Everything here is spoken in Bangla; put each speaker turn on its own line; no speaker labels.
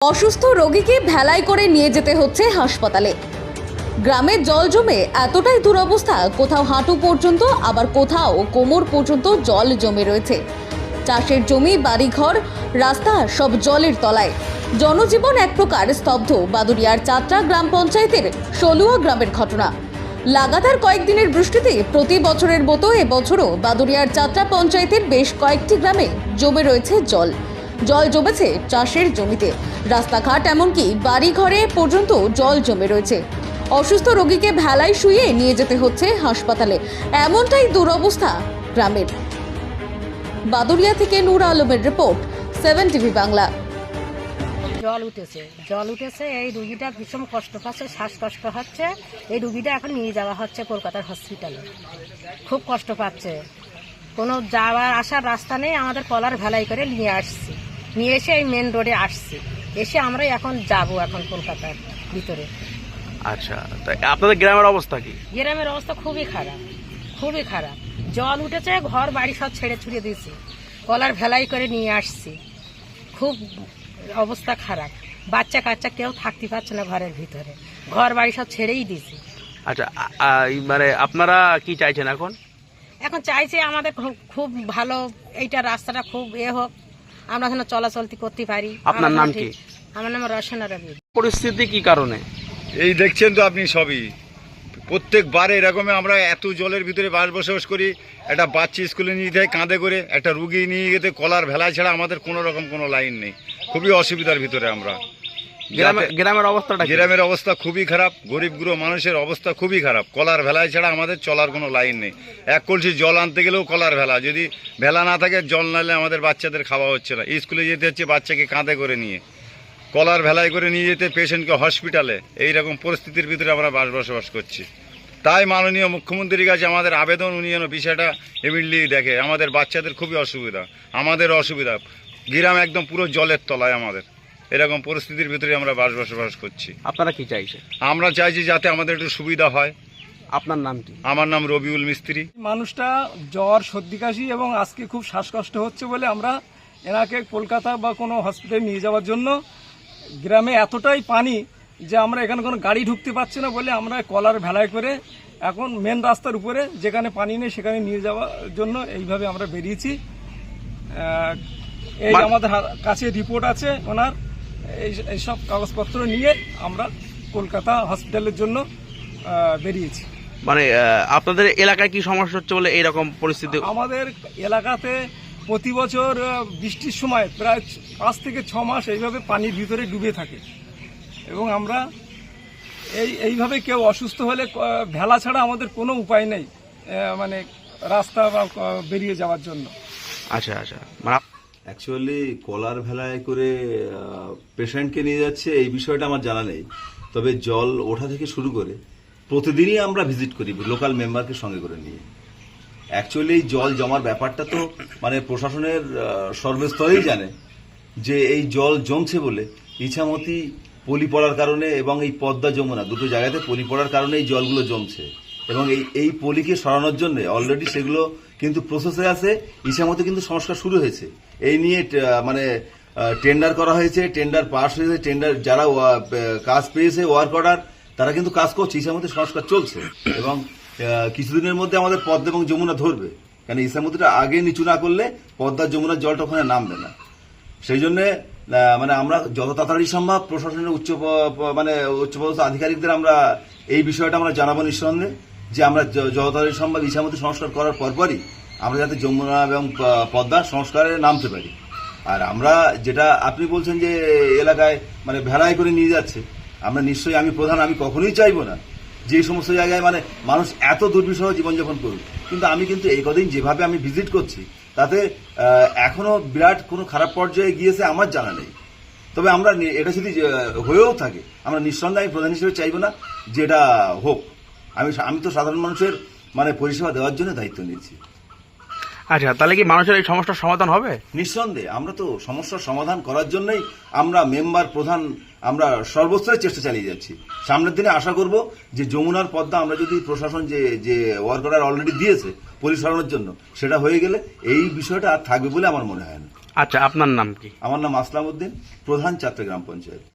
অসুস্থ রোগীকে ভেলাই করে নিয়ে যেতে হচ্ছে হাসপাতালে। গ্রামে জল জমে এতটাই দুরবস্থা, কোথাও হাঁটু পর্যন্ত, আবার কোথাও কোমর পর্যন্ত জল জমে রয়েছে। চাষের জমি, বাড়িঘর, রাস্তা সব জলের তলায়। জনজীবন এক প্রকার স্তব্ধ বাদুরিয়ার চাত্রা গ্রাম পঞ্চায়েতের ষোলুয়া গ্রামের ঘটনা। লাগাতার কয়েকদিনের বৃষ্টিতে প্রতি বছরের মতো এবছরও বাদুরিয়ার চাত্রা পঞ্চায়েতের বেশ কয়েকটি গ্রামে জমে রয়েছে জল। জল জমেছে চাষের জমিতে। রাস্তাঘাট এমনকি বাড়ি ঘরে পর্যন্ত জল জমে রয়েছে। অসুস্থ রোগীকে ভেলায় শুয়ে নিয়ে যেতে হচ্ছে হাসপাতালে। এমনটাই দুরবস্থা গ্রামের। বাদুরিয়া থেকে নূর আলমের রিপোর্ট, সেভেন টিভি বাংলা।
জল উঠেছে জল উঠেছে, এই রুগীটা ভীষণ কষ্ট পাচ্ছে, শ্বাসকষ্ট হচ্ছে। এই রুগীটা এখন নিয়ে যাওয়া হচ্ছে কলকাতার হসপিটালে। খুব কষ্ট পাচ্ছে। কোনো যাওয়ার আসার রাস্তা নেই, আমাদের কলার ভেলাই করে নিয়ে আসছি। নিয়ে এসে এই মেন রোডে আসছি। এসে আমরা এখন যাব এখন কলকাতার ভিতরে।
আচ্ছা তা আপনাদের গ্রামের অবস্থা কি?
গ্রামের অবস্থা খুবই খারাপ খুবই খারাপ। জল উঠেছে ঘর বাড়ি সব ছেড়ে ছুড়ে দিয়েছি। কলার ভেলাই করে নিয়ে আসছি। খুব অবস্থা খারাপ। বাচ্চা কাচ্চা কেউ থাকতে পারছে না ঘরের ভিতরে। ঘর বাড়ি সব ছেড়েই দিয়েছি।
আচ্ছা মানে আপনারা কি চাইছেন এখন?
এখন চাইছে আমাদের খুব- খুব ভালো এইটা রাস্তাটা খুব এ হোক। আমরা যেন চলাচলতি করতে পারি।
আপনার নাম কি?
আমার নাম রসনা রবি।
পরিস্থিতি কি কারণে?
এই দেখছেন তো আপনি সবই। প্রত্যেকবারে এরকমে আমরা এত জলের ভিতরে বাস বসবাস করি একটা বাচ্চা স্কুলে নিয়ে যায় কাঁধে করে একটা রুগী নিয়ে যেতে কলার ভেলা ছাড়া আমাদের কোনো রকম কোনো লাইন নেই। খুবই অসুবিধার ভিতরে আমরা। যাতে-
গ্রামের অবস্থাটা
গ্রামের অবস্থা খুবই খারাপ গরিব গুরু মানুষের অবস্থা খুবই খারাপ। কলার ভেলায় ছাড়া আমাদের চলার কোনো লাইন নেই। এক কলসি জল আনতে গেলেও কলার ভেলা। যদি ভেলা না থাকে জল নালে আমাদের বাচ্চাদের খাওয়া হচ্ছে না। স্কুলে যেতে হচ্ছে বাচ্চাকে কাঁধে করে নিয়ে। কলার ভেলায় করে নিয়ে যেতে পেশেন্টকে হসপিটালে। এই রকম পরিস্থিতির ভিতরে আমরা বাস বসবাস করছি। তাই মাননীয় মুখ্যমন্ত্রীর কাছে আমাদের আবেদন উনি যেন বিষয়টা ইমিডিয়েটলি দেখে। আমাদের বাচ্চাদের খুবই অসুবিধা। আমাদের অসুবিধা। গ্রাম একদম পুরো জলের তলায় আমাদের। এরকম পরিস্থিতির ভিতরে আমরা বাস বসবাস করছি।
আপনারা কি চাইছেন?
আমরা চাইছি যাতে আমাদের একটু সুবিধা হয়।
আপনার নাম কি?
আমার নাম রবিউল মিস্ত্রি।
মানুষটা জ্বর সর্দি কাশি এবং আজকে খুব শ্বাসকষ্ট হচ্ছে বলে আমরা এনাকে কলকাতা বা কোনো হসপিটালে নিয়ে যাওয়ার জন্য গ্রামে এতটাই পানি যে আমরা এখানে কোনো গাড়ি ঢুকতে পারছি না বলে আমরা কলার ভেলায় করে এখন মেন রাস্তার উপরে যেখানে পানি নেই সেখানে নিয়ে যাওয়ার জন্য এইভাবে আমরা বেরিয়েছি। এই আমাদের কাছে রিপোর্ট আছে ওনার। এই এইসব কাগজপত্র নিয়ে আমরা কলকাতা হসপিটালের জন্য বেরিয়েছি।
মানে আপনাদের এলাকায় কি সমস্যা হচ্ছে বলে এইরকম পরিস্থিতি?
আমাদের এলাকাতে প্রতি বছর বৃষ্টির সময় প্রায় পাঁচ থেকে ছ মাস এইভাবে পানির ভিতরে ডুবে থাকে। এবং আমরা এই এইভাবে কেউ অসুস্থ হলে ভেলা ছাড়া আমাদের কোনো উপায় নেই মানে রাস্তা বা বেরিয়ে যাওয়ার জন্য।
আচ্ছা আচ্ছা। মানে
অ্যাকচুয়ালি কলার ভেলায় করে পেশেন্টকে নিয়ে যাচ্ছে, এই বিষয়টা আমার জানা নেই। তবে জল ওঠা থেকে শুরু করে প্রতিদিনই আমরা ভিজিট করি লোকাল মেম্বারকে সঙ্গে করে নিয়ে। অ্যাকচুয়ালি এই জল জমার ব্যাপারটা তো মানে প্রশাসনের সর্বস্তরেই জানে যে এই জল জমছে বলে ইছামতি পলি পড়ার কারণে এবং এই পদ্মা যমুনা, দুটো জায়গাতে পলি পড়ার কারণে এই জলগুলো জমছে। এবং এই এই পলিকে সরানোর জন্য অলরেডি সেগুলো কিন্তু প্রসেসে আছে। ইছামতি কিন্তু সংস্কার শুরু হয়েছে। এই নিয়ে মানে টেন্ডার করা হয়েছে টেন্ডার পাস হয়েছে টেন্ডার যারা কাজ পেয়েছে ওয়ার্ক অর্ডার তারা কিন্তু কাজ করছে, ইছামতি সংস্কার চলছে। এবং কিছুদিনের মধ্যে আমাদের পদ্মা এবং যমুনা ধরবে। কারণ ইছামতিটা আগে নিচু না করলে পদ্মা যমুনার জলটা ওখানে নামবে না। সেই জন্য মানে আমরা যত তাড়াতাড়ি সম্ভব প্রশাসনের উচ্চ মানে উচ্চপদস্থ আধিকারিকদের আমরা এই বিষয়টা আমরা জানাব নিঃসন্দেহে। যে আমরা যত তাড়াতাড়ি সম্ভব সংস্কার করার পরপরই আমরা যাতে যমুনা এবং প- পদ্মার সংস্কারে নামতে পারি। আর আমরা যেটা আপনি বলছেন যে এলাকায় মানে ভেড়ায় করে নিয়ে যাচ্ছে আমরা নিশ্চয়ই আমি প্রধান আমি কখনোই চাইব না। যে সমস্ত জায়গায় মানে মানুষ এত দুর্বিষহ জীবনযাপন করুক কিন্তু আমি কিন্তু এই কদিন যেভাবে আমি ভিজিট করছি তাতে আহ, এখনও বিরাট কোনো খারাপ পর্যায়ে গিয়েছে আমার জানা নেই। তবে আমরা এটা যদি হয়েও থাকে আমরা নিঃসন্দেহে প্রধান হিসেবে চাইব না যে এটা হোক। আমি আমি তো সাধারণ মানুষের মানে পরিষেবা দেওয়ার জন্য দায়িত্ব নিয়েছি।
আচ্ছা তাহলে কি মানুষের এই সমস্যার সমাধান হবে?
নিঃসন্দেহে আমরা তো সমস্যার সমাধান করার জন্যই আমরা মেম্বার প্রধান আমরা সর্বস্তরের চেষ্টা চালিয়ে যাচ্ছি। সামনের দিনে আশা করব যে যমুনার পদ্মা আমরা যদি প্রশাসন যে যে ওয়ার্ক অর্ডার অলরেডি দিয়েছে পরিচালনার জন্য সেটা হয়ে গেলে এই বিষয়টা আর থাকবে বলে আমার মনে হয় না।
আচ্ছা আপনার নাম কি?
আমার নাম আসলাম উদ্দিন প্রধান চাত্রা গ্রাম পঞ্চায়েত।